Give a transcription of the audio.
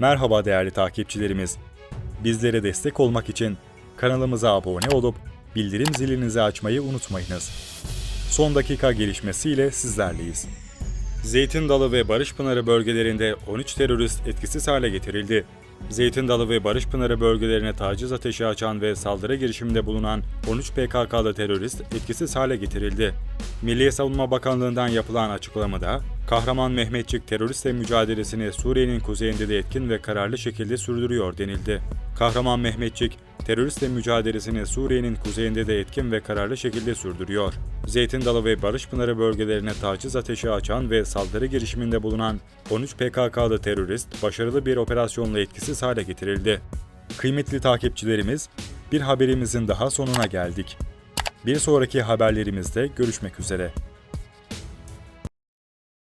Merhaba değerli takipçilerimiz. Bizlere destek olmak için kanalımıza abone olup bildirim zilinizi açmayı unutmayınız. Son dakika gelişmesiyle sizlerleyiz. Zeytin Dalı ve Barış Pınarı bölgelerinde 13 terörist etkisiz hale getirildi. Zeytin Dalı ve Barış Pınarı bölgelerine taciz ateşi açan ve saldırı girişiminde bulunan 13 PKK'lı terörist etkisiz hale getirildi. Milli Savunma Bakanlığı'ndan yapılan açıklamada, Kahraman Mehmetçik teröristle mücadelesini Suriye'nin kuzeyinde de etkin ve kararlı şekilde sürdürüyor denildi. Kahraman Mehmetçik, teröristle mücadelesini Suriye'nin kuzeyinde de etkin ve kararlı şekilde sürdürüyor. Zeytin Dalı ve Barış Pınarı bölgelerine taciz ateşi açan ve saldırı girişiminde bulunan 13 PKK'lı terörist başarılı bir operasyonla etkisiz hale getirildi. Kıymetli takipçilerimiz, bir haberimizin daha sonuna geldik. Bir sonraki haberlerimizde görüşmek üzere.